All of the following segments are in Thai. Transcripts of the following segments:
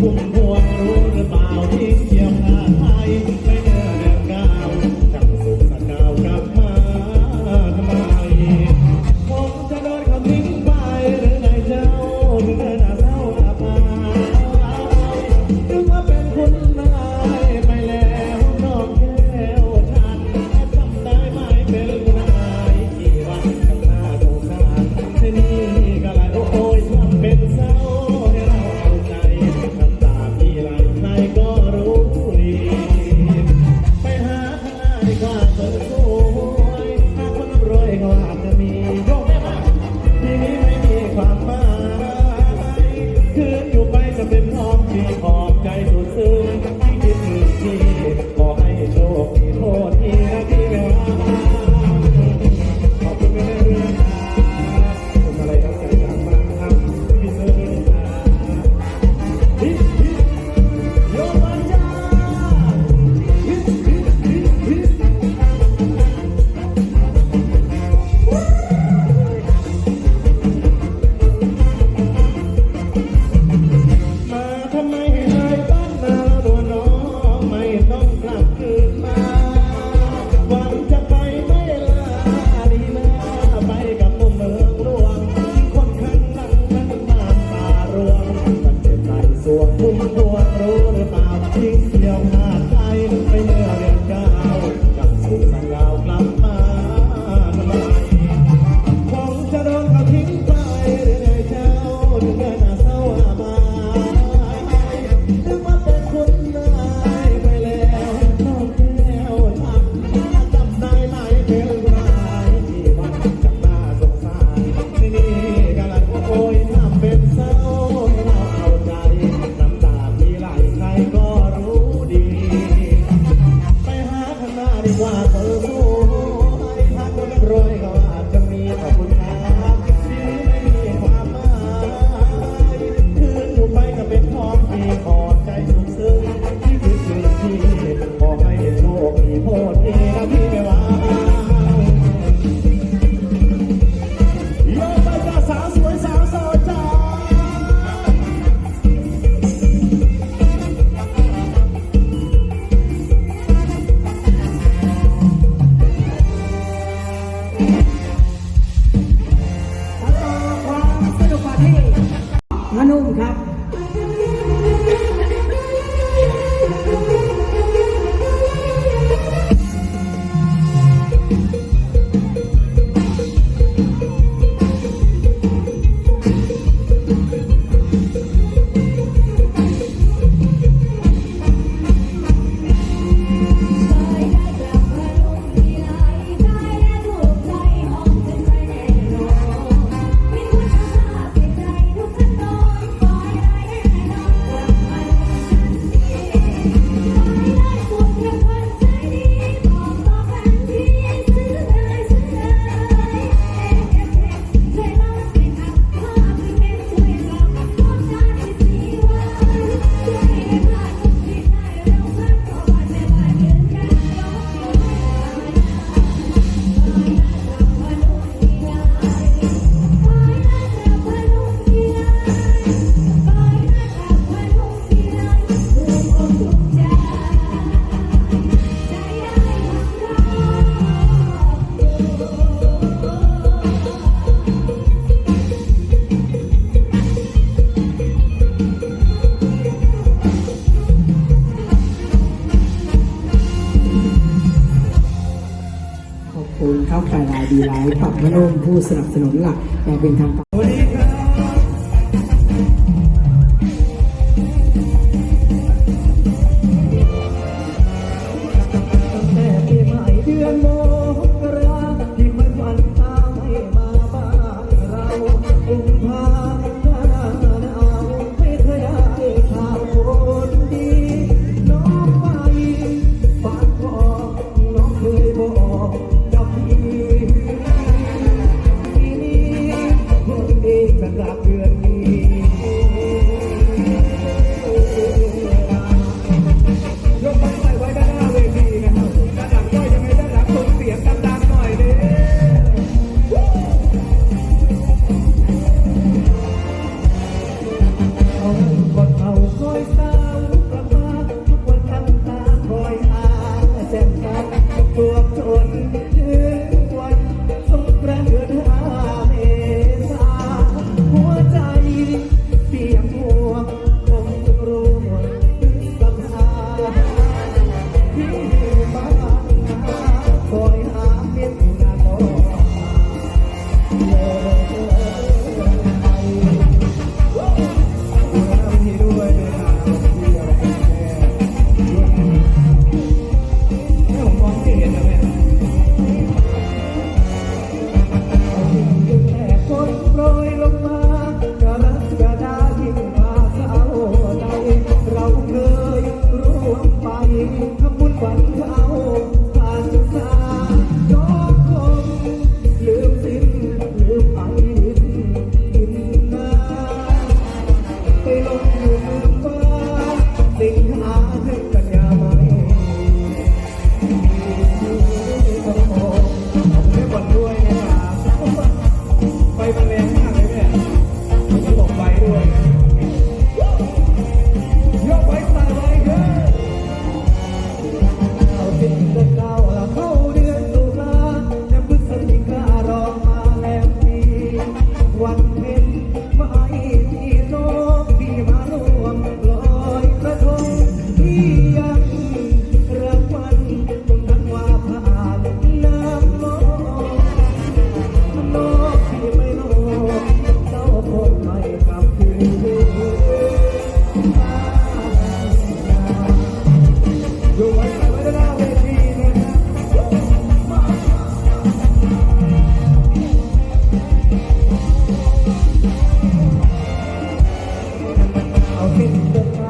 woman, woman. Oh. โหดดีนะพี่ไม่ว่าโยกไปจ้าสาวสวยสาวโสดจ้ามาต่อความสนุกมาที่งนุ่มครับ ปับมะนมผู้สนับสนุนหลักอย่างเป็นทางการ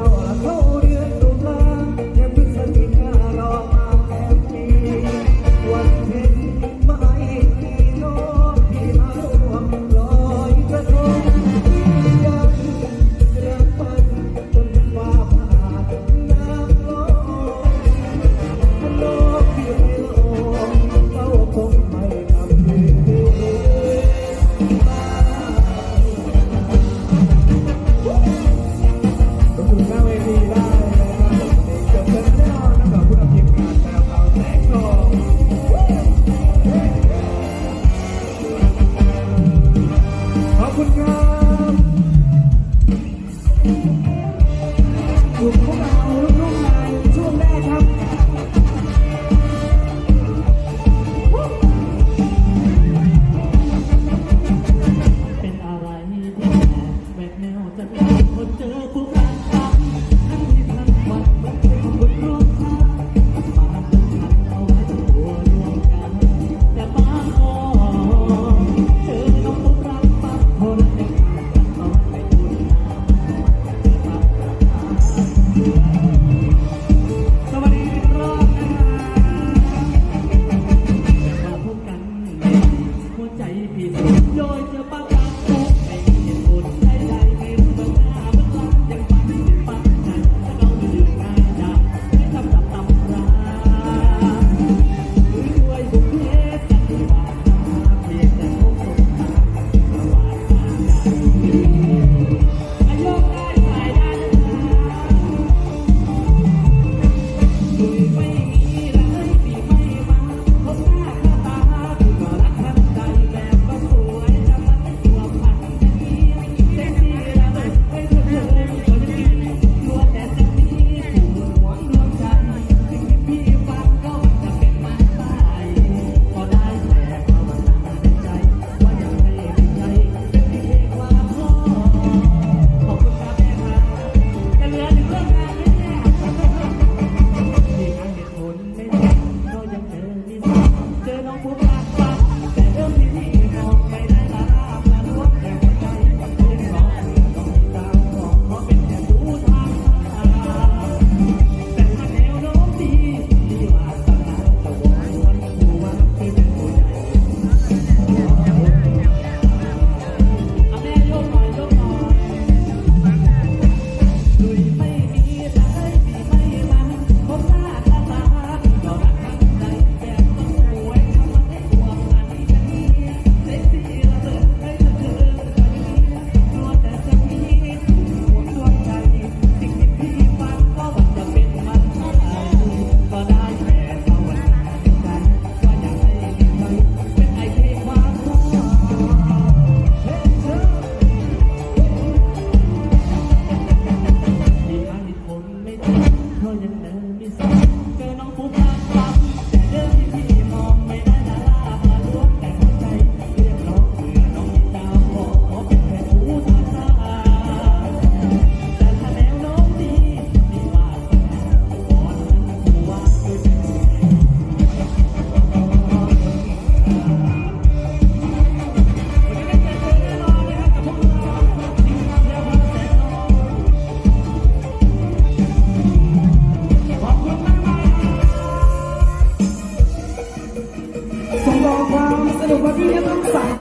Oh.